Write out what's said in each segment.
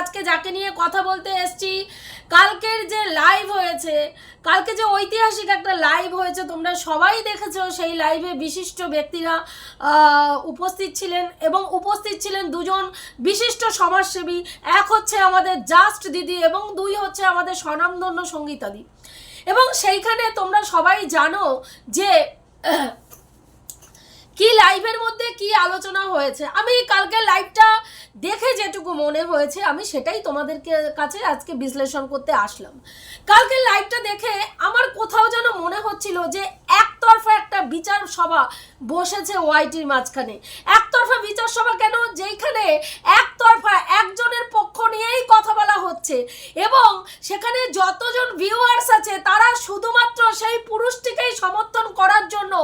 আজকে যাকে নিয়ে কথা বলতে এসছি, কালকের যে লাইভ হয়েছে, কালকে যে ঐতিহাসিক একটা লাইভ হয়েছে, তোমরা সবাই দেখেছ, সেই লাইভে বিশিষ্ট ব্যক্তিরা উপস্থিত ছিলেন এবং উপস্থিত ছিলেন দুজন বিশিষ্ট সমাজসেবী। এক হচ্ছে আমাদের জাস্ট দিদি এবং দুই হচ্ছে আমাদের স্বনামধন্য সঙ্গীতাদি। এবং সেইখানে তোমরা সবাই জানো যে কি লাইভের মধ্যে কি আলোচনা হয়েছে? আমি কালকে লাইভটা দেখে যেটুকু মনে হয়েছে, আমি সেটাই তোমাদেরকে কাছে আজকে বিশ্লেষণ করতে আসলাম। কালকে লাইভটা দেখে আমার কোথাও যেন মনে হচ্ছিল যে একতরফা একটা বিচার সভা বসেছে ওয়াইটির মাঝখানে। একতরফা বিচার সভা কেন? যেইখানে একতরফা একজনের পক্ষ নিয়েই কথা বলা হচ্ছে। এবং সেখানে যতজন ভিউয়ার্স আছে, তারা শুধুমাত্র সেই পুরুষটিকেই সমর্থন করার জন্য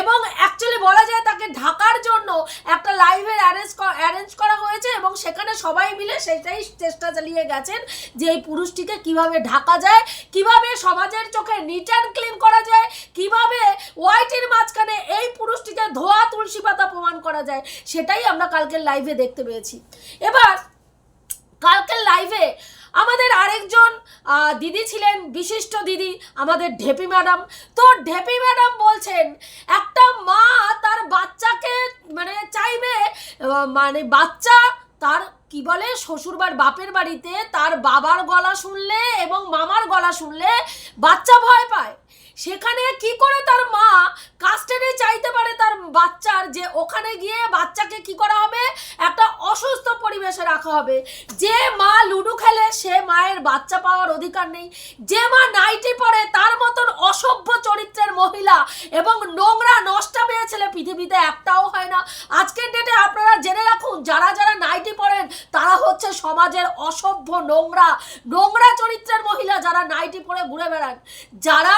এবং অ্যাকচুয়ালি বলা যায় তাকে ঢাকার জন্য একটা লাইভের অ্যারেঞ্জ অ্যারেঞ্জ করা হয়েছে এবং সেখানে সবাই মিলে সেটাই চেষ্টা চালিয়ে গেছেন যে এই পুরুষটিকে কীভাবে ঢাকা যায়, কীভাবে সমাজের চোখে নিট অ্যান্ড ক্লিন করা যায়, কীভাবে হোয়াইটের মাঝখানে এই পুরুষটিকে ধোয়া তুলসী পাতা প্রমাণ করা যায়, সেটাই আমরা কালকের লাইভে দেখতে পেয়েছি। এবার কালকের লাইভে আমাদের আরেকজন দিদি ছিলেন, বিশিষ্ট দিদি, আমাদের ঢেপি ম্যাডাম তো ঢেপি ম্যাডাম বলছেন, একটা মা তার বাচ্চাকে মানে চাইবে মানে বাচ্চা তার কি বলে? শ্বশুরবার বাপের বাড়িতে তার বাবার গলা শুনলে এবং মামার গলা শুনলে বাচ্চা ভয় পায়। সেখানে কি করে তার মা কাস্টাডি চাইতে পারে তার বাচ্চার যে ওখানে গিয়ে বাচ্চাকে কি করা হবে? একটা অসুস্থ পরিবেশে রাখা হবে। যে মা লুডু খেলে, সে মায়ের বাচ্চা পাওয়ার অধিকার নেই। যে মা নাইটি পরে, তার মতন অসভ্য চরিত্রের মহিলা এবং নোংরা নষ্টা মেয়ে ছেলে পৃথিবীতে একটাও হয় না। আজকের ডেটে আপনারা জেনে রাখুন, যারা যারা নাইটি পরেন তারা হচ্ছে সমাজের অসভ্য নোংরা নোংরা চরিত্রের মহিলা যারা নাইটি পরে ঘুরে বেড়ান যারা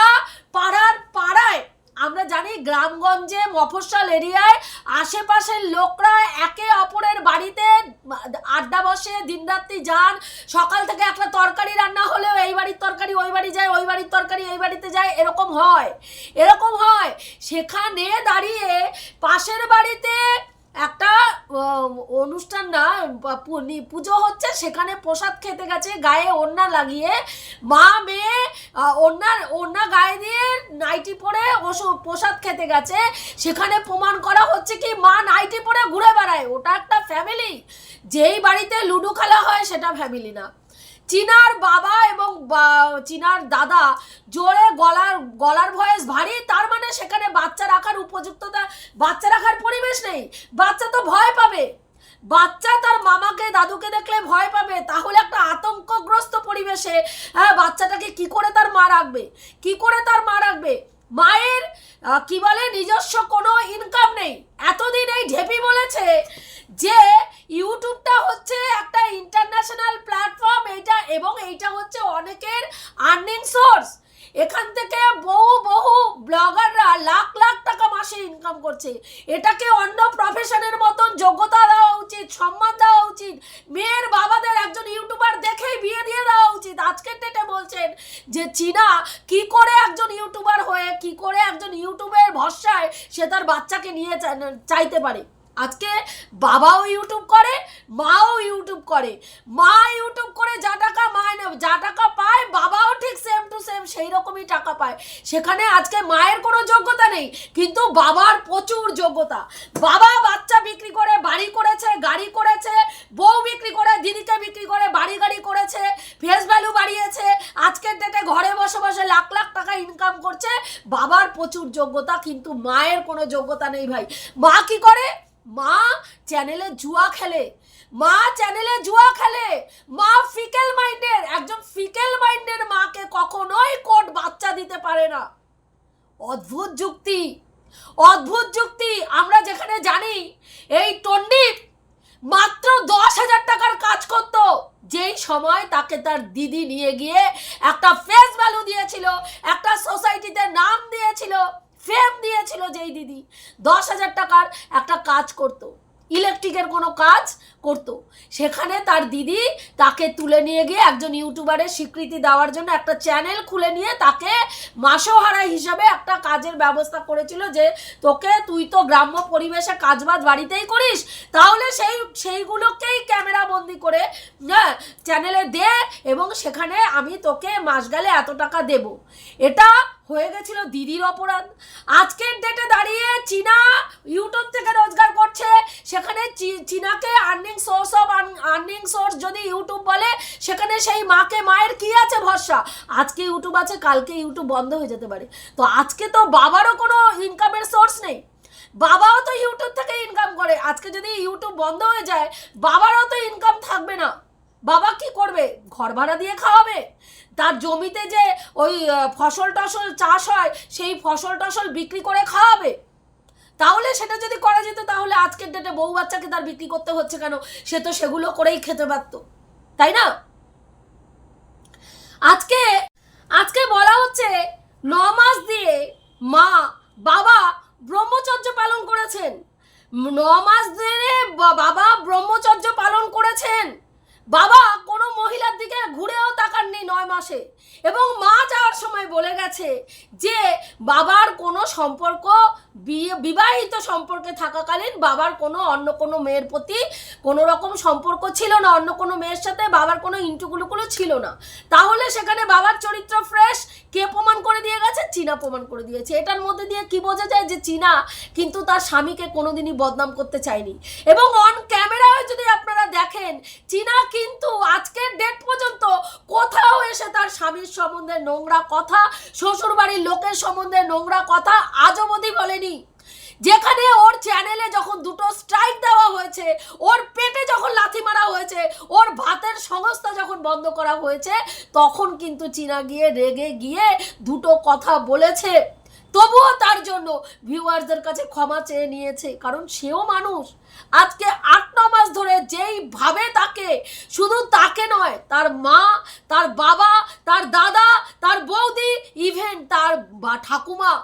পাড়ার পাড়ায়, আমরা জানি গ্রামগঞ্জে, মফস্বল এরিয়ায় আশেপাশের লোকরা একে অপরের বাড়িতে আড্ডা বসে, দিনরাত্রি যান। সকাল থেকে একটা তরকারি রান্না হলেও এই বাড়ির তরকারি, ওই বাড়ি যায়, ওই বাড়ির তরকারি, এই বাড়িতে যায়, এরকম হয়। এরকম হয়। সেখানে দাঁড়িয়ে পাশের বাড়িতে একটা অনুষ্ঠান না পুজো হচ্ছে সেখানে প্রসাদ খেতে গেছে, গায়ে ওড়না লাগিয়ে। মা, মেয়ে ওড়নার ওড়না গায়ে দিয়ে নাইটি পরে প্রসাদ খেতে গেছে। সেখানে প্রমাণ করা হচ্ছে কি, মা নাইটি পরে ঘুরে বেড়ায়। ওটা একটা ফ্যামিলি যেই বাড়িতে লুডো খেলা হয়, সেটা ফ্যামিলি না। চিনার বাবা এবং চিনার দাদা জোরে গলার গলার ভয়েস ভারী, তার মানে সেখানে বাচ্চা রাখার উপযুক্ততা, বাচ্চা রাখার পরিবেশ নেই। বাচ্চা তো ভয় পাবে। বাচ্চা তার মামাকে, দাদুকে দেখলে ভয় পাবে। তাহলে একটা আতঙ্কগ্রস্ত পরিবেশে হ্যাঁ বাচ্চাটাকে কি করে তার মা রাখবে? কি করে তার মা রাখবে? মায়ের কি বলে, নিজস্ব কোনো ইনকাম নেই। এতদিন এই ঢেপি বলেছে যে ইউটিউবটা হচ্ছে একটা ইন্টারন্যাশনাল প্ল্যাটফর্ম এটা এবং এইটা হচ্ছে অনেকের আর্নিং সোর্স এখান থেকে বহু বহু ব্লগাররা লাখ লাখ টাকা মাসে ইনকাম করছে। এটাকে অন্য প্রফেশনের মতন যোগ্যতা দেওয়া উচিত, সম্মান দেওয়া উচিত। মেয়ের বাবাদের একজন ইউটিউবার দেখেই বিয়ে দিয়ে দেওয়া উচিত। আজকের ডেটে বলছেন যে, চীনা, কি করে একজন ইউটিউবার হয়ে, কি করে একজন ইউটিউবের ভরসায় সে তার বাচ্চাকে নিয়ে চাইতে পারে? আজকে বাবাও ইউটিউব করে, মাও ইউটিউব করে। মা ইউটিউব করে যা টাকা মায় যা টাকা পায় বাবাও ঠিক সেম টু সেম সেই রকমই টাকা পায়। সেখানে আজকে মায়ের কোনো যোগ্যতা নেই, কিন্তু বাবার প্রচুর যোগ্যতা। বাবা বাচ্চা বিক্রি করে, বাড়ি করেছে, গাড়ি করেছে, বউ বিক্রি করে, দিদিকে বিক্রি করে, বাড়ি গাড়ি করেছে, ফেস ভ্যালু বাড়িয়েছে, আজকের ডেটে ঘরে বসে বসে লাখ লাখ টাকা ইনকাম করছে, বাবার প্রচুর যোগ্যতা, কিন্তু মায়ের কোনো যোগ্যতা নেই ভাই। মা কি করে? মা চ্যানেলে জুয়া খেলে। মা চ্যানেলে জুয়া খেলে। মা ফিকেল মাইন্ডের একজন ফিকেল মাইন্ডের মাকে কখনোই কোট বাচ্চা দিতে পারে না। অদ্ভুত যুক্তি। অদ্ভুত যুক্তি। আমরা যেখানে জানি, এই টন্ডিত মাত্র দশ হাজার টাকার কাজ করত। যেই সময় তাকে তার দিদি নিয়ে গিয়ে একটা ফেস ভ্যালু দিয়েছিল, একটা সোসাইটিতে নাম দিয়েছিল ফেম দিয়েছিল যেই দিদি। দশ হাজার টাকার একটা কাজ করত। ইলেকট্রিকের কোনো কাজ করতো। সেখানে তার দিদি তাকে তুলে নিয়ে গিয়ে একজন ইউটিউবারের স্বীকৃতি দেওয়ার জন্য একটা চ্যানেল খুলে নিয়ে তাকে মাসোহারা হিসাবে একটা কাজের ব্যবস্থা করেছিল যে, তোকে তুই তো গ্রাম্য পরিবেশে কাজবাজ বাড়িতেই করিস, তাহলে সেই, সেইগুলোকেই ক্যামেরা বন্দি করে হ্যাঁ চ্যানেলে দে এবং সেখানে আমি তোকে মাস গেলে এত টাকা দেব। এটা হয়ে গেছিল দিদির অপরাধ। আজকের ডেটে দাঁড়িয়ে চীনা ইউটিউব থেকে রোজগার করছে। সেখানে চীনাকে earning source of earning source যদি ইউটিউব বলে, সেখানে সেই মাকে, মায়ের কি আছে ভরসা? আজকে ইউটিউব আছে, কালকে ইউটিউব বন্ধ হয়ে যেতে পারে। তো আজকে তো বাবারও কোনো ইনকামের সোর্স নেই। বাবাও তো ইউটিউব থেকে ইনকাম করে। আজকে যদি ইউটিউব বন্ধ হয়ে যায়, বাবারও তো ইনকাম থাকবে না। বাবা কি করবে? ঘর ভাড়া দিয়ে খাওয়াবে? তার জমিতে যে ওই ফসল টসল চাষ হয়, সেই ফসল টসল বিক্রি করে খাওয়াবে? তাহলে সেটা যদি করা যেত, তাহলে আজকের ডেটে বউ বাচ্চাকে তার বিক্রি করতে হচ্ছে কেন? সে তো সেগুলো করেই খেতে পারতো। তাই না? আজকে আজকে বলা হচ্ছে ন মাস দিয়ে মা, বাবা ব্রহ্মচর্য পালন করেছেন। ন মাস ধরে বাবা ব্রহ্মচর্য পালন করেছেন। বাবা কোনো মহিলার দিকে ঘুরেও তাকাননি নয় মাসে। এবং মা যাওয়ার সময় বলে গেছে যে, বাবার কোনো সম্পর্ক বিবাহিত সম্পর্কে থাকাকালীন বাবার কোনো, অন্য কোনো মেয়ের প্রতি কোনো রকম সম্পর্ক ছিল না, অন্য কোনো মেয়ের সাথে বাবার কোনো ইন্টুকুলুকুলো ছিল না। তাহলে সেখানে বাবার চরিত্র ফ্রেশ কে প্রমাণ করে দিয়ে গেছে? চীনা প্রমাণ করে দিয়েছে। এটার মধ্যে দিয়ে কি বোঝা যায় যে চীনা কিন্তু তার স্বামীকে কোনোদিনই বদনাম করতে চায়নি। এবং অন ক্যামেরায় যদি আপনারা দেখেন, চীনা কিন্তু আজকের ডেট পর্যন্ত কোথাও এসে তার স্বামীর সম্বন্ধে নোংরা কথা, শ্বশুরবাড়ির লোকের সম্বন্ধে নোংরা কথা আজ অবধি বলেনি। যেখানে ওর চ্যানেলে যখন দুটো স্ট্রাইক দেওয়া হয়েছে, ওর পেটে যখন লাথি মারা হয়েছে, ওর ভাতের সংস্থা যখন বন্ধ করা হয়েছে, তখন কিন্তু চীনা গিয়ে, রেগে গিয়ে দুটো কথা বলেছে। তবুও তার জন্য ভিউয়ার্সদের কাছে ক্ষমা চেয়ে নিয়েছে, কারণ সেও মানুষ। আজকে আট, ন মাস ধরে যেইভাবে তাকে, শুধু তাকে নয়, তার মা, তার বাবা, তার দাদা, তার বৌদি ইভেন তার ঠাকুমা।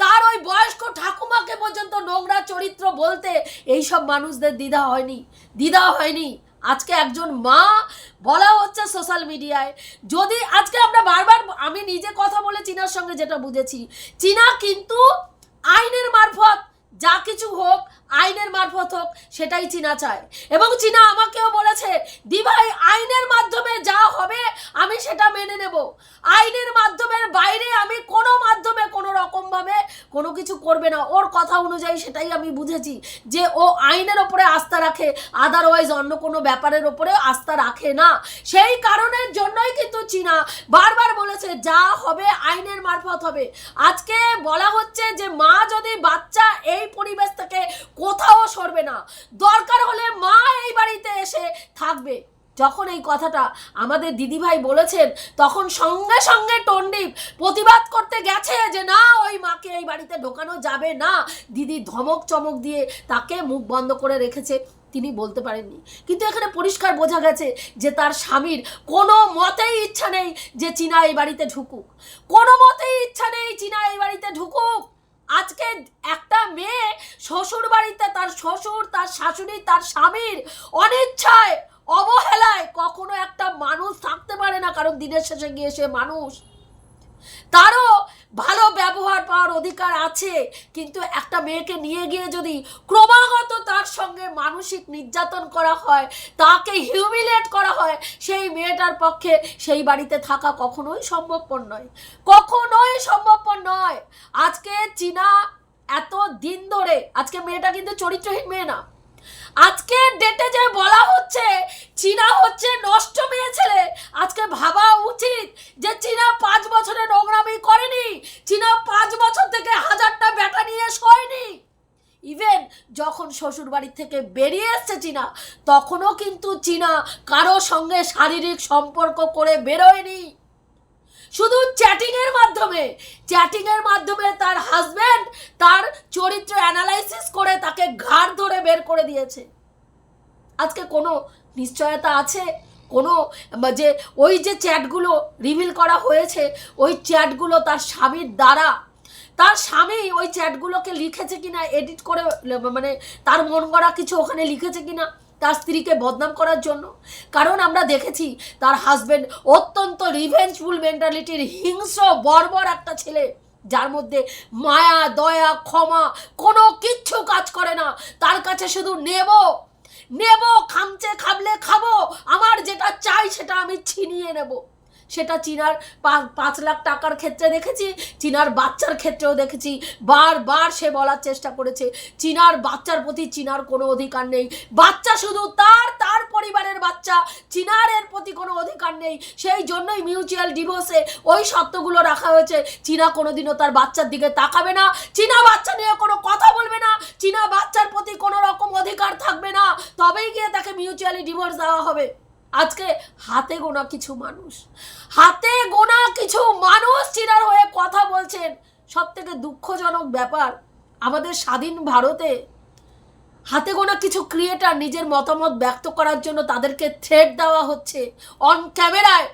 তার ওই বয়স্ক ঠাকুমাকে পর্যন্ত নোংরা চরিত্র বলতে এইসব মানুষদের দ্বিধা হয়নি দ্বিধা হয়নি। আজকে একজন মা, বলা হচ্ছে সোশ্যাল মিডিয়ায় যদি আজকে আমরা বারবার, আমি নিজে কথা বলে চীনার সঙ্গে যেটা বুঝেছি, চীনা কিন্তু আইনের মারফত যা কিছু হোক, আইনের মারফত হোক, সেটাই চীনা চায়। এবং চীনা আমাকেও বলেছে দিভাই আইনের মাধ্যমে যা হবে, আমি সেটা মেনে নেব। আইনের মাধ্যমের বাইরে আমি কোনো মাধ্যমে, কোনো রকমভাবে কোনো কিছু করবে না। ওর কথা অনুযায়ী সেটাই আমি বুঝেছি যে ও আইনের ওপরে আস্থা রাখে আদারওয়াইজ অন্য কোনো ব্যাপারের ওপরে আস্থা রাখে না। সেই কারণের জন্যই কিন্তু চীনা বারবার বলেছে, যা হবে, আইনের মারফত হবে। আজকে বলা হচ্ছে যে মা যদি বাচ্চা এই পরিবেশ থেকে কোথাও সরবে না। দরকার হলে মা এই বাড়িতে এসে থাকবে। যখন এই কথাটা আমাদের দিদিভাই বলেছেন, তখন সঙ্গে সঙ্গে টন্ডিপ প্রতিবাদ করতে গেছে যে, না, ওই মাকে এই বাড়িতে ঢোকানো যাবে না। দিদি ধমক চমক দিয়ে তাকে মুখ বন্ধ করে রেখেছে। তিনি বলতে পারেননি। কিন্তু এখানে পরিষ্কার বোঝা গেছে যে, তার স্বামীর কোনো মতেই ইচ্ছা নেই যে, চীনা এই বাড়িতে ঢুকুক। কোনো মতেই ইচ্ছা নেই চীনা এই বাড়িতে ঢুকুক। আজকে একটা মেয়ে শ্বশুর বাড়িতে তার শ্বশুর, তার শাশুড়ি, তার স্বামীর অনিচ্ছায়, অবহেলায় কখনো একটা মানুষ থাকতে পারে না, কারণ দিনের শেষে গিয়ে সে মানুষ। তারও ভালো ব্যবহার পাওয়ার অধিকার আছে, কিন্তু একটা মেয়েকে নিয়ে গিয়ে যদি ক্রমাগত তার সঙ্গে মানসিক নির্যাতন করা হয়, তাকে হিউমিলেট করা হয়, সেই মেয়েটার পক্ষে সেই বাড়িতে থাকা কখনোই সম্ভবপর নয়। কখনোই সম্ভবপর নয়। আজকে চীনা এত দিন ধরে, আজকে মেয়েটা কিন্তু চরিত্রহীন মেয়ে না। আজকে ডেটে যে বলা হচ্ছে, চীনা হচ্ছে নষ্ট মেয়ে ছেলে। আজকে ভাবা উচিত যে চীনা পাঁচ বছরে নোংরামি করেনি, চীনা পাঁচ বছর থেকে হাজারটা ব্যাটা নিয়ে শোয়নি। ইভেন যখন শ্বশুর বাড়ি থেকে বেরিয়ে এসছে চীনা, তখনও কিন্তু চীনা কারও সঙ্গে শারীরিক সম্পর্ক করে বেরোয়নি। শুধু চ্যাটিং এর মাধ্যমে চ্যাটিং এর মাধ্যমে তার হাজবেন্ড তার চরিত্র অ্যানালাইসিস করে তাকে ঘাড় ধরে বের করে দিয়েছে। আজকে কোনো নিশ্চয়তা আছে? কোনো যে ওই যে চ্যাটগুলো রিভিল করা হয়েছে, ওই চ্যাটগুলো তার স্বামীর দ্বারা, তার স্বামী ওই চ্যাটগুলোকে লিখেছে কিনা এডিট করে মানে তার মন গড়া কিছু ওখানে লিখেছে কিনা তার স্ত্রীকে বদনাম করার জন্য। কারণ আমরা দেখেছি তার হাজব্যান্ড অত্যন্ত রিভেঞ্জফুল মেন্টালিটির হিংস্র, বর্বর একটা ছেলে, যার মধ্যে মায়া, দয়া, ক্ষমা কোনো কিচ্ছু কাজ করে না। তার কাছে শুধু নেব নেব, খামচে খাবলে খাব, আমার যেটা চাই সেটা আমি ছিনিয়ে নেব। সেটা চীনার পাঁচ লাখ টাকার ক্ষেত্রে দেখেছি, চীনার বাচ্চার ক্ষেত্রেও দেখেছি। বারবার সে বলার চেষ্টা করেছে, চীনার বাচ্চার প্রতি চীনার কোনো অধিকার নেই। বাচ্চা শুধু তার তার পরিবারের বাচ্চা, চীনার এর প্রতি কোনো অধিকার নেই। সেই জন্যই মিউচুয়াল ডিভোর্সে ওই শর্তগুলো রাখা হয়েছে, চীনা কোনোদিনও তার বাচ্চার দিকে তাকাবে না। চীনা বাচ্চা নিয়ে কোনো কথা বলবে না। চীনা বাচ্চার প্রতি কোনো রকম অধিকার থাকবে না। তবেই গিয়ে তাকে মিউচুয়ালি ডিভোর্স দেওয়া হবে। আজকে হাতে গোনা কিছু মানুষ। হাতে গোনা কিছু মানুষ চীনার হয়ে কথা বলছেন। সব থেকে দুঃখজনক ব্যাপার, আমাদের স্বাধীন ভারতে হাতে গোনা কিছু ক্রিয়েটার নিজের মতামত ব্যক্ত করার জন্য তাদেরকে থ্রেট দেওয়া হচ্ছে। অন ক্যামেরায়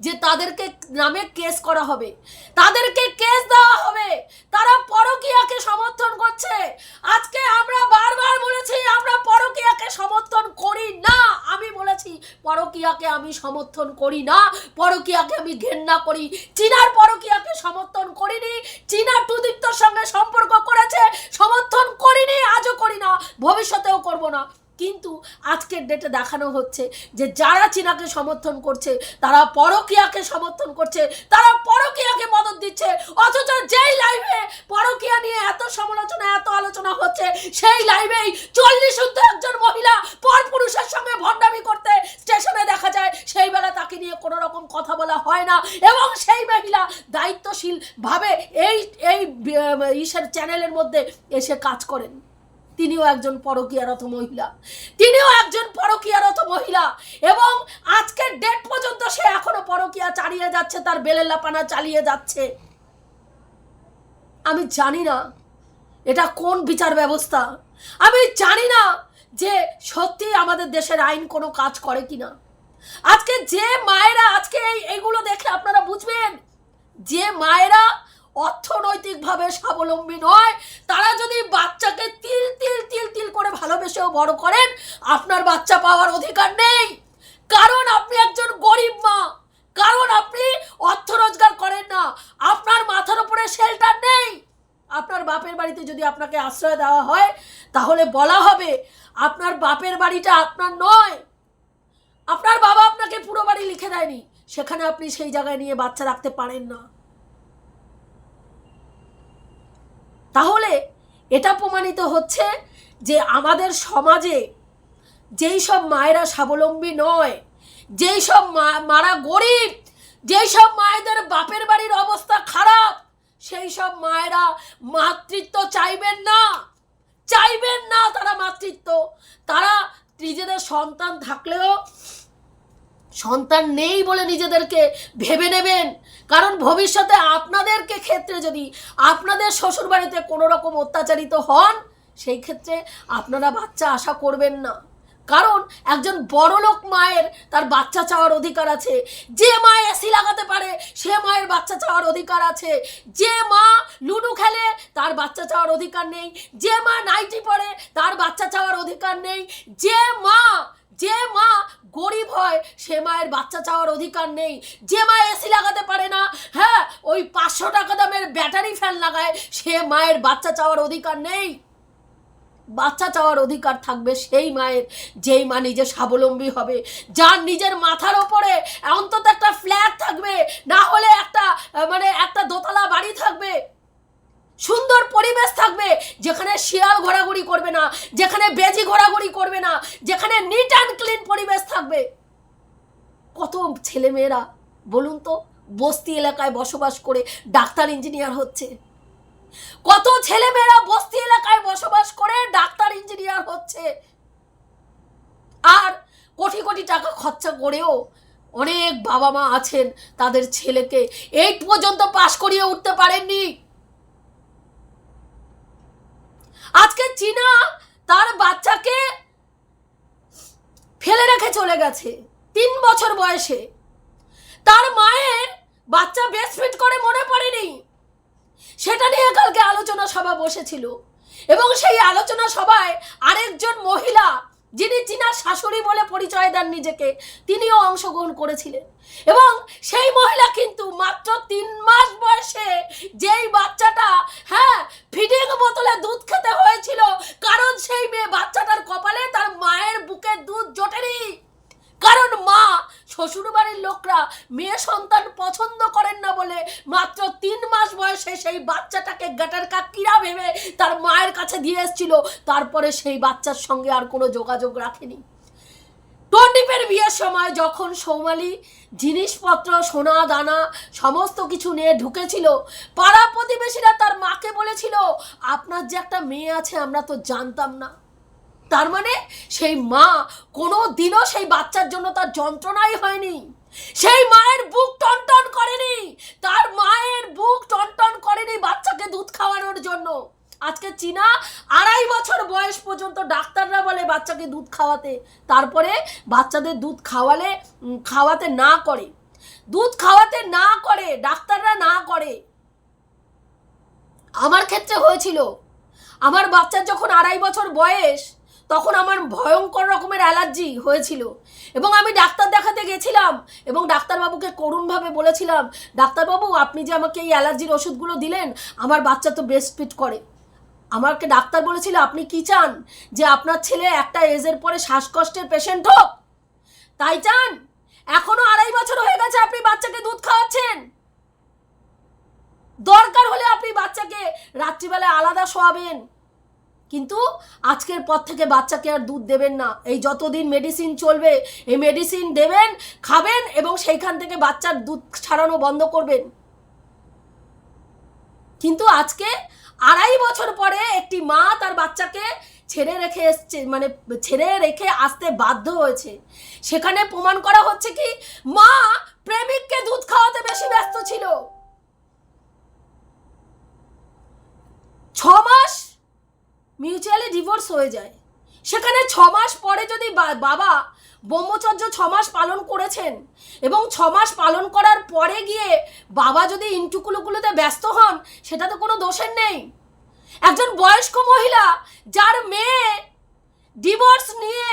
যে তাদেরকে নামে কেস করা হবে। তাদেরকে কেস দেওয়া হবে। তারা পরকীয়াকে সমর্থন করছে। আজকে আমরা বারবার বলেছি, আমরা পরকীয়াকে সমর্থন করি না। আমি বলেছি, পরকীয়াকে আমি সমর্থন করি না। পরকীয়াকে আমি ঘেন্না করি। চীনার পরকীয়াকে সমর্থন করিনি। চীনা টুদীপ্তর সঙ্গে সম্পর্ক করেছে। সমর্থন করিনি, আজও করি না। ভবিষ্যতেও করব না। কিন্তু আজকের ডেটে দেখানো হচ্ছে যে যারা চীনাকে সমর্থন করছে, তারা পরকীয়াকে সমর্থন করছে, তারা পরকীয়াকে মদত দিচ্ছে, অথচ যেই লাইভে পরকীয়া নিয়ে এত সমালোচনা, এত আলোচনা হচ্ছে, সেই লাইভেই চল্লিশ ঊর্ধ্ব একজন মহিলা পর পুরুষের সঙ্গে ভণ্ডামি করতে স্টেশনে দেখা যায়, সেই বেলা তাকে নিয়ে কোনো রকম কথা বলা হয় না এবং সেই মহিলা দায়িত্বশীল ভাবে এই এই ইসের চ্যানেলের মধ্যে এসে কাজ করেন। তিনিও একজন পরকীয়ারত মহিলা। তিনিও একজন পরকীয়ারত মহিলা। এবং আজকের ডেট পর্যন্ত সে এখনও পরকীয়া চালিয়ে যাচ্ছে, তার বেলেল্লাপানা চালিয়ে যাচ্ছে। আমি জানি না এটা কোন বিচার ব্যবস্থা। আমি জানি না যে সত্যি আমাদের দেশের আইন কোনো কাজ করে কিনা। আজকে যে মায়েরা আজকে এই এগুলো দেখে আপনারা বুঝবেন? যে মায়েরা অর্থনৈতিকভাবে স্বাবলম্বী নয়। তারা যদি বাচ্চাকে তিল তিল তিল তিল করে ভালোবেসেও বড় করেন, আপনার বাচ্চা পাওয়ার অধিকার নেই। কারণ আপনি একজন গরিব মা। কারণ আপনি অর্থ রোজগার করেন না। আপনার মাথার উপরে শেল্টার নেই। আপনার বাপের বাড়িতে যদি আপনাকে আশ্রয় দেওয়া হয়, তাহলে বলা হবে, আপনার বাপের বাড়িটা আপনার নয়। আপনার বাবা আপনাকে পুরো বাড়ি লিখে দেয়নি। সেখানে আপনি সেই জায়গায় নিয়ে বাচ্চা রাখতে পারেন না তাহলে এটা প্রমাণিত হচ্ছে যে আমাদের সমাজে যেই সব মায়েরা স্বাবলম্বী নয়, যেই সব মারা গরিব, যেই সব মায়েদের বাপের বাড়ির অবস্থা খারাপ, সেই সব মায়েরা মাতৃত্ব চাইবেন না চাইবেন না তারা মাতৃত্ব। তারা নিজেদের সন্তান থাকলেও সন্তান নেই বলে নিজেদেরকে ভেবে নেবেন। কারণ ভবিষ্যতে আপনাদেরকে ক্ষেত্রে যদি আপনাদের শ্বশুরবাড়িতে কোনো রকম অত্যাচারিত হন, সেই ক্ষেত্রে আপনারা বাচ্চা আশা করবেন না। কারণ একজন বড়লোক মায়ের তার বাচ্চা চাওয়ার অধিকার আছে। যে মা এসি লাগাতে পারে, সে মায়ের বাচ্চা চাওয়ার অধিকার আছে। যে মা লুডু খেলে, তার বাচ্চা চাওয়ার অধিকার নেই। যে মা নাইটি পরে, তার বাচ্চা চাওয়ার অধিকার নেই। যে মা যে মা গরিব হয়, সে মায়ের বাচ্চা চাওয়ার অধিকার নেই। যে মা এসি লাগাতে পারে না হ্যাঁ ওই পাঁচশো টাকা দামের ব্যাটারি ফ্যান লাগায়, সে মায়ের বাচ্চা চাওয়ার অধিকার নেই। বাচ্চা চাওয়ার অধিকার থাকবে সেই মায়ের, যেই মা নিজে স্বাবলম্বী হবে। যার নিজের মাথার ওপরে অন্তত একটা ফ্ল্যাট থাকবে, না হলে একটা আহ, মানে একটা দোতলা বাড়ি থাকবে সুন্দর পরিবেশ থাকবে যেখানে শিয়াল ঘোরাঘুরি করবে না, যেখানে বেজি ঘোরাঘুরি করবে না, যেখানে নিট অ্যান্ড ক্লিন পরিবেশ থাকবে। কত ছেলেমেয়েরা, বলুন তো, বস্তি এলাকায় বসবাস করে ডাক্তার ইঞ্জিনিয়ার হচ্ছে। কত ছেলেমেয়েরা বস্তি এলাকায় বসবাস করে ডাক্তার ইঞ্জিনিয়ার হচ্ছে। আর কোটি কোটি টাকা খরচা করেও অনেক বাবা মা আছেন, তাদের ছেলেকে। এইট পর্যন্ত পাশ করিয়ে উঠতে পারেননি। আজকে চীনা তার বাচ্চাকে ফেলে রেখে চলে গেছে তিন বছর বয়সে। তার মায়ের বাচ্চা বেসফিট ফিট করে মনে পড়েনি। সেটা নিয়ে কালকে আলোচনা সভা বসেছিল। এবং সেই আলোচনা সভায় আরেকজন মহিলা যিনি চীনার শাশুড়ি বলে পরিচয় দেন নিজেকে, তিনিও অংশগ্রহণ করেছিলেন। এবং সেই মহিলা কিন্তু মাত্র তিন মাস বয়সে যেই বাচ্চাটা হ্যাঁ ফিডিং বোতলে দুধ খেতে হয়েছিল, কারণ সেই মেয়ে বাচ্চাটার কপালে তার মায়ের বুকের দুধ জোটেনি। কারণ মা শ্বশুর বাড়ির লোকরা মেয়ে সন্তান পছন্দ করেন না বলে মাত্র তিন মাস বয়সে সেই বাচ্চাটাকে গাটার কাকিরা ভেবে তার মায়ের কাছে দিয়ে এসেছিল। তারপরে সেই বাচ্চার সঙ্গে আর কোনো যোগাযোগ রাখেনি। টন্ডিপের বিয়ের সময় যখন সৌমালি জিনিসপত্র, সোনা, দানা সমস্ত কিছু নিয়ে ঢুকেছিল, পাড়া প্রতিবেশীরা তার মাকে বলেছিল, আপনার যে একটা মেয়ে আছে, আমরা তো জানতাম না। তার মানে সেই মা কোনো দিনও সেই বাচ্চার জন্য তার যন্ত্রণাই হয়নি। সেই মায়ের বুক টনটন করেনি। তার মায়ের বুক টনটন করেনি বাচ্চাকে দুধ খাওয়ানোর জন্য। আজকে চীনা আড়াই বছর বয়স পর্যন্ত ডাক্তাররা বলে বাচ্চাকে দুধ খাওয়াতে। তারপরে বাচ্চাদের দুধ খাওয়ালে খাওয়াতে না করে। দুধ খাওয়াতে না করে, ডাক্তাররা না করে। আমার ক্ষেত্রে হয়েছিল। আমার বাচ্চার যখন আড়াই বছর বয়স তখন আমার ভয়ঙ্কর রকমের অ্যালার্জি হয়েছিল। এবং আমি ডাক্তার দেখাতে গেছিলাম এবং ডাক্তারবাবুকে করুণভাবে বলেছিলাম, ডাক্তারবাবু, আপনি যে আমাকে এই অ্যালার্জির ওষুধগুলো দিলেন, আমার বাচ্চা তো ব্রেস্ট ফিট করে। আমাকে ডাক্তার বলেছিল, আপনি কি চান যে আপনার ছেলে একটা এজের পরে শ্বাসকষ্টের পেশেন্ট হোক? তাই চান? এখনও আড়াই বছর হয়ে গেছে আপনি বাচ্চাকে দুধ খাওয়াচ্ছেন। দরকার হলে আপনি বাচ্চাকে রাত্রিবেলায় আলাদা শোয়াবেন। কিন্তু আজকের পর থেকে বাচ্চাকে আর দুধ দেবেন না। এই যতদিন মেডিসিন চলবে, এই মেডিসিন দেবেন, খাবেন এবং সেইখান থেকে বাচ্চার দুধ ছাড়ানো বন্ধ করবেন। কিন্তু আজকে আড়াই বছর পরে একটি মা তার বাচ্চাকে ছেড়ে রেখে এসছে মানে ছেড়ে রেখে আসতে বাধ্য হয়েছে। সেখানে প্রমাণ করা হচ্ছে কি, মা প্রেমিককে দুধ খাওয়াতে বেশি ব্যস্ত ছিল ছ মাস মিউচুয়ালি ডিভোর্স হয়ে যায়। সেখানে ছ মাস পরে যদি বাবা ব্রহ্মচর্য ছ মাস পালন করেছেন এবং ছ মাস পালন করার পরে গিয়ে বাবা যদি ইন্টুকুলুকুলুতে ব্যস্ত হন, সেটা তো কোনো দোষের নেই। একজন বয়স্ক মহিলা যার মেয়ে ডিভোর্স নিয়ে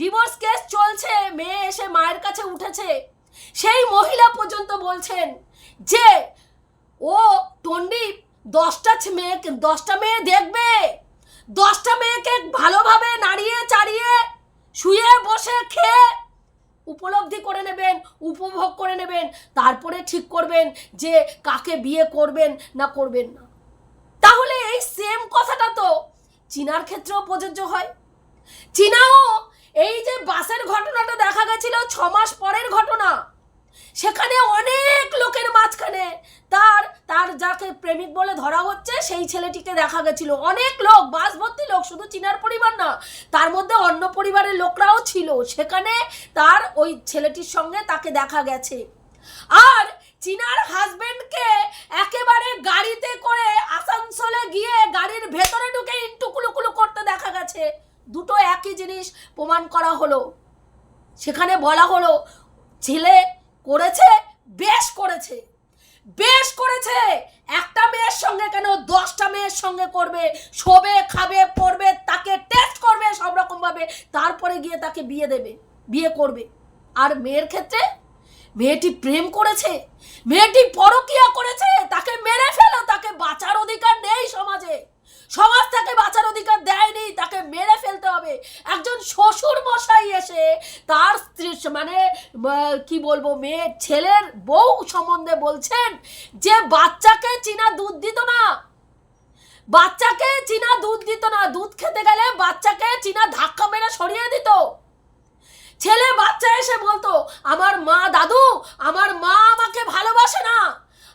ডিভোর্স কেস চলছে, মেয়ে এসে মায়ের কাছে উঠেছে, সেই মহিলা পর্যন্ত বলছেন যে, ও টন্ডিপ দশটা মেয়ে দশটা মেয়ে দেখবে। দশটা মেয়েকে ভালোভাবে নাড়িয়ে চাড়িয়ে শুয়ে, বসে, খেয়ে উপলব্ধি করে নেবেন, উপভোগ করে নেবেন, তারপরে ঠিক করবেন যে কাকে বিয়ে করবেন না করবেন না। তাহলে এই সেম কথাটা তো চীনার ক্ষেত্রেও প্রযোজ্য হয়। চীনাও, এই যে বাসের ঘটনাটা দেখা গেছিল ছ মাস পরের ঘটনা সেখানে অনেক লোকের মাঝখানে। তার তার যাকে প্রেমিক বলে ধরা হচ্ছে, সেই ছেলেটিকে দেখা গেছিল। অনেক লোক বাস ভর্তি লোক, শুধু চিনার পরিবার না, তার মধ্যে অন্য পরিবারের লোকরাও ছিল। সেখানে তার ওই ছেলেটির সঙ্গে তাকে দেখা গেছে। আর চীনার হাজবেন্ডকে একেবারে গাড়িতে করে আসানসোলে গিয়ে গাড়ির ভেতরে ঢুকে ইন্টুকুলুকুলু করতে দেখা গেছে। দুটো একই জিনিস প্রমাণ করা হলো। সেখানে বলা হলো, ছেলে করেছে, বেশ করেছে। বেশ করেছে। একটা মেয়ের সঙ্গে কেন দশটা মেয়ের সঙ্গে করবে? শোবে, খাবে, পড়বে, তাকে টেস্ট করবে সব রকম ভাবে তারপরে গিয়ে তাকে বিয়ে দেবে, বিয়ে করবে। আর মেয়ের ক্ষেত্রে মেয়েটি প্রেম করেছে, মেয়েটি পরকিয়া করেছে, তাকে মেরে ফেলো, তাকে বাঁচার অধিকার নেই সমাজে। সমাজ তাকে বাঁচার অধিকার দেয়নি, তাকে মেরে ফেলতে হবে। একজন শ্বশুর মশাই এসে তার স্ত্রী মানে কি বলব, মেয়ে, ছেলের বউ সম্বন্ধে বলছেন যে, বাচ্চাকে চীনা দুধ দিত না। বাচ্চাকে চীনা দুধ দিত না। দুধ খেতে গেলে বাচ্চাকে চীনা ধাক্কা মেরে সরিয়ে দিত। ছেলে বাচ্চা এসে বলতো, আমার মা দাদু, আমার মা আমাকে ভালোবাসে না।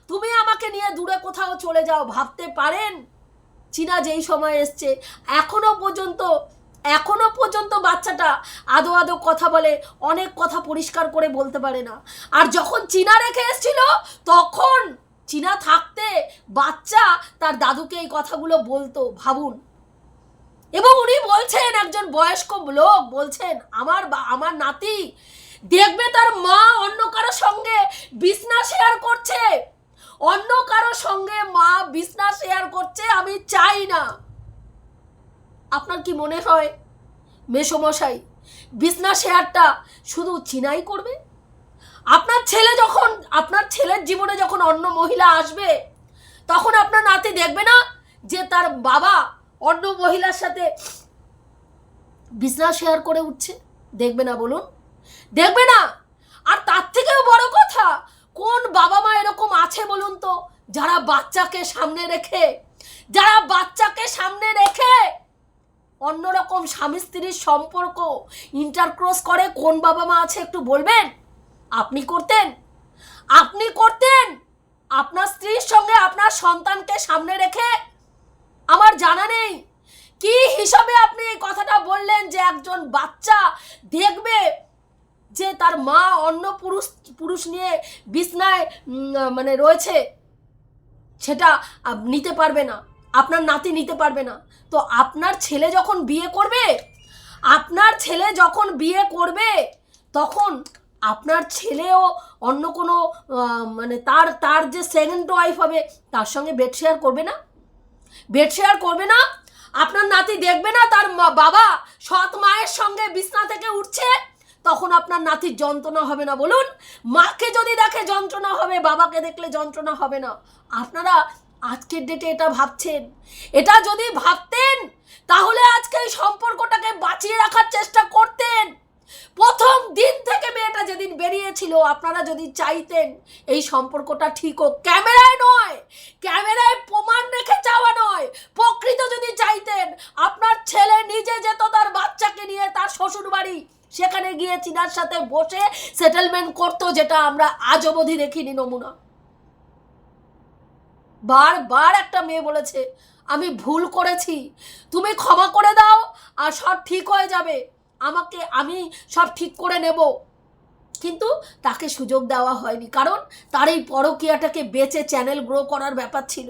তুমি আমাকে নিয়ে দূরে কোথাও চলে যাও, ভাবতে পারেন? চীনা যেই সময় এসছে, এখনও পর্যন্ত এখনও পর্যন্ত বাচ্চাটা আদো আদো কথা বলে, অনেক কথা পরিষ্কার করে বলতে পারে না। আর যখন চীনা রেখে এসছিল, তখন চীনা থাকতে বাচ্চা তার দাদুকে এই কথাগুলো বলতো, ভাবুন। এবং উনি বলছেন, একজন বয়স্ক লোক বলছেন, আমার আমার নাতি দেখবে তার মা অন্য কারোর সঙ্গে বিছনা শেয়ার করছে। অন্য কারও সঙ্গে মা বিছনা শেয়ার করছে, আমি চাই না। আপনার কি মনে হয়, মেসমশাই, বিছনা শেয়ারটা শুধু চিনাই করবে? আপনার ছেলে যখন, আপনার ছেলের জীবনে যখন অন্য মহিলা আসবে, তখন আপনার নাতি দেখবে না যে তার বাবা অন্য মহিলার সাথে বিছনা শেয়ার করে উঠছে? দেখবে না বলুন। দেখবে না। আর তার থেকেও বড় কথা কোন বাবা মা এরকম আছে বলুন তো, যারা বাচ্চাকে সামনে রেখে, যারা বাচ্চাকে সামনে রেখে অন্যরকম স্বামী স্ত্রীর সম্পর্ক ইন্টারক্রস করে, কোন বাবা মা আছে একটু বলবেন? আপনি করতেন? আপনি করতেন? আপনার স্ত্রীর সঙ্গে আপনার সন্তানকে সামনে রেখে? আমার জানা নেই। কি হিসাবে আপনি এই কথাটা বললেন যে একজন বাচ্চা দেখবে যে তার মা অন্য পুরুষ পুরুষ নিয়ে বিছনায় মানে রয়েছে, সেটা নিতে পারবে না। আপনার নাতি নিতে পারবে না। তো আপনার ছেলে যখন বিয়ে করবে, আপনার ছেলে যখন বিয়ে করবে, তখন আপনার ছেলেও অন্য কোনো মানে তার তার যে সেকেন্ড ওয়াইফ হবে, তার সঙ্গে বেড শেয়ার করবে না? বেড শেয়ার করবে না? আপনার নাতি দেখবে না তার বাবা সৎ মায়ের সঙ্গে বিছনা থেকে উঠছে? তখন আপনার নাতির যন্ত্রণা হবে না, বলুন। মাকে যদি দেখে যন্ত্রণা হবে, বাবাকে দেখলে যন্ত্রণা হবে না। আপনারা আজকের ডেটে এটা ভাবছেন। এটা যদি ভাবতেন, তাহলে আজকে এই সম্পর্কটাকে বাঁচিয়ে রাখার চেষ্টা করতেন। প্রথম দিন থেকে মেয়েটা যেদিন বেরিয়েছিল, আপনারা যদি চাইতেন এই সম্পর্কটা ঠিক হোক, ক্যামেরায় নয়, ক্যামেরায় প্রমাণ রেখে চাওয়া নয়, প্রকৃত যদি চাইতেন, আপনার ছেলে নিজে যেত তার বাচ্চাকে নিয়ে, তার শ্বশুর বাড়ি সেখানে গিয়ে চীনার সাথে বসে সেটেলমেন্ট করতো, যেটা আমরা আজ অবধি দেখিনি, নমুনা। বারবার একটা মেয়ে বলেছে, আমি ভুল করেছি, তুমি ক্ষমা করে দাও আর সব ঠিক হয়ে যাবে। আমাকে আমি সব ঠিক করে নেব। কিন্তু তাকে সুযোগ দেওয়া হয়নি, কারণ তার এই পরকীয়াটাকে বেচে চ্যানেল গ্রো করার ব্যাপার ছিল।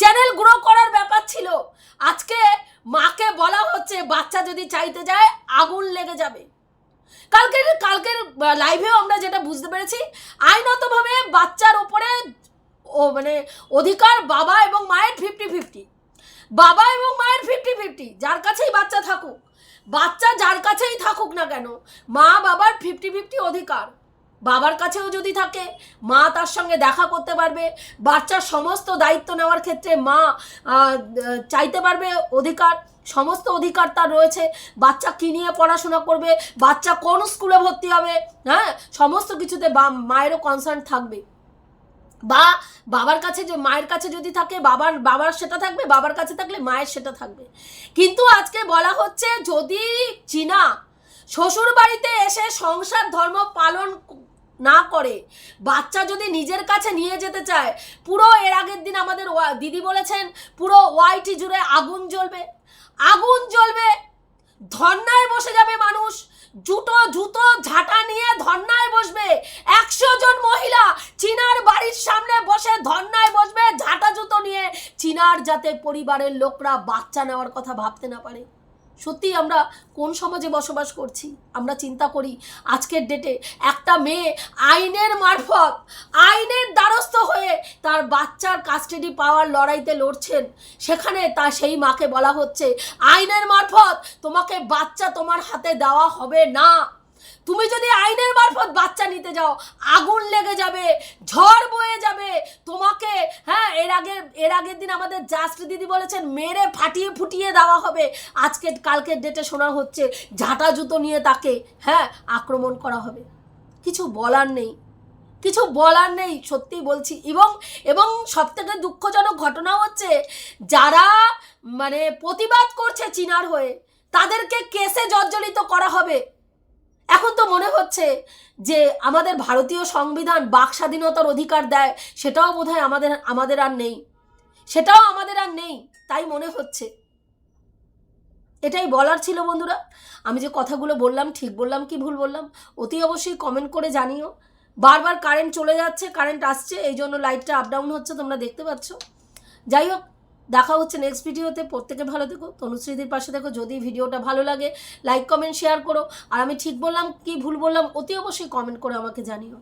চ্যানেল গ্রো করার ব্যাপার ছিল। আজকে মাকে বলা হচ্ছে, বাচ্চা যদি চাইতে যায়, আগুন লেগে যাবে। কালকের কালকের লাইভেও আমরা যেটা বুঝতে পেরেছি আইনতভাবে বাচ্চার ওপরে, ও মানে অধিকার বাবা এবং মায়ের ফিফটি ফিফটি বাবা এবং মায়ের ফিফটি ফিফটি যার কাছেই বাচ্চা থাকুক। বাচ্চা যার কাছেই থাকুক না কেন মা বাবার ফিফটি ফিফটি অধিকার। বাবার কাছেও যদি থাকে, মা তার সঙ্গে দেখা করতে পারবে, বাচ্চার সমস্ত দায়িত্ব নেওয়ার ক্ষেত্রে মা চাইতে পারবে অধিকার, সমস্ত অধিকার তার রয়েছে। বাচ্চা কী নিয়ে পড়াশোনা করবে, বাচ্চা কোন স্কুলে ভর্তি হবে হ্যাঁ? সমস্ত কিছুতে বা, মায়েরও কনসার্ন থাকবে। বা, বাবার কাছে যে, মায়ের কাছে যদি থাকে, বাবার বাবার সেটা থাকবে, বাবার কাছে থাকলে মায়ের সেটা থাকবে। কিন্তু আজকে বলা হচ্ছে, যদি চীনা শ্বশুর বাড়িতে এসে সংসার ধর্ম পালন না করে। বাচ্চা যদি নিজের কাছে নিয়ে যেতে চায়, পুরো এর আগের দিন আমাদের দিদি বলেছেন, পুরো ওয়াইটি জুড়ে আগুন জ্বলবে। আগুন জ্বলবে, ধর্নায় বসে যাবে মানুষ। জুতো জুতো, ঝাঁটা নিয়ে ধর্নায় বসবে। একশো জন মহিলা চীনার বাড়ির সামনে বসে ধর্নায় বসবে, ঝাঁটা, জুতো নিয়ে। চীনার যাতে পরিবারের লোকরা বাচ্চা নেওয়ার কথা ভাবতে না পারে। সত্যি আমরা কোন সমাজে বসবাস করছি? আমরা চিন্তা করি আজকের ডেটে একটা মেয়ে আইনের মারফত, আইনের দ্বারস্থ হয়ে তার বাচ্চার কাস্টাডি পাওয়ার লড়াইতে লড়ছেন। সেখানে তা সেই মাকে বলা হচ্ছে, আইনের মারফত তোমাকে বাচ্চা তোমার হাতে দেওয়া হবে না। তুমি যদি আইনের মারফত বাচ্চা নিতে যাও, আগুন লেগে যাবে, ঝড় বয়ে যাবে, তোমাকে হ্যাঁ এর আগের এর আগের দিন আমাদের জাস্ট দিদি বলেছেন, মেরে ফাটিয়ে ফুটিয়ে দেওয়া হবে। আজকে, কালকের ডেটে শোনা হচ্ছে, ঝাঁটা জুতো নিয়ে তাকে হ্যাঁ আক্রমণ করা হবে। কিছু বলার নেই। কিছু বলার নেই, সত্যি বলছি। এবং এবং সব থেকে দুঃখজনক ঘটনা হচ্ছে, যারা মানে প্রতিবাদ করছে চীনার হয়ে, তাদেরকে কেসে জর্জরিত করা হবে। এখন তো মনে হচ্ছে যে আমাদের ভারতীয় সংবিধান বাক স্বাধীনতার অধিকার দেয়, সেটাও বোধহয় আমাদের আমাদের আর নেই। সেটাও আমাদের আর নেই, তাই মনে হচ্ছে। এটাই বলার ছিল বন্ধুরা। আমি যে কথাগুলো বললাম, ঠিক বললাম কি ভুল বললাম, অতি অবশ্যই কমেন্ট করে জানিও। বারবার কারেন্ট চলে যাচ্ছে কারেন্ট আসছে এই জন্য লাইটটা আপ ডাউন হচ্ছে, তোমরা দেখতে পাচ্ছ। যাই হোক দেখা হচ্ছে নেক্সট ভিডিওতে প্রত্যেকে ভালো থেকো। তনুশ্রীদের পাশে দেখো যদি ভিডিওটা ভালো লাগে লাইক কমেন্ট শেয়ার করো। আর আমি ঠিক বললাম কি ভুল বললাম, অতি অবশ্যই কমেন্ট করে আমাকে জানিও।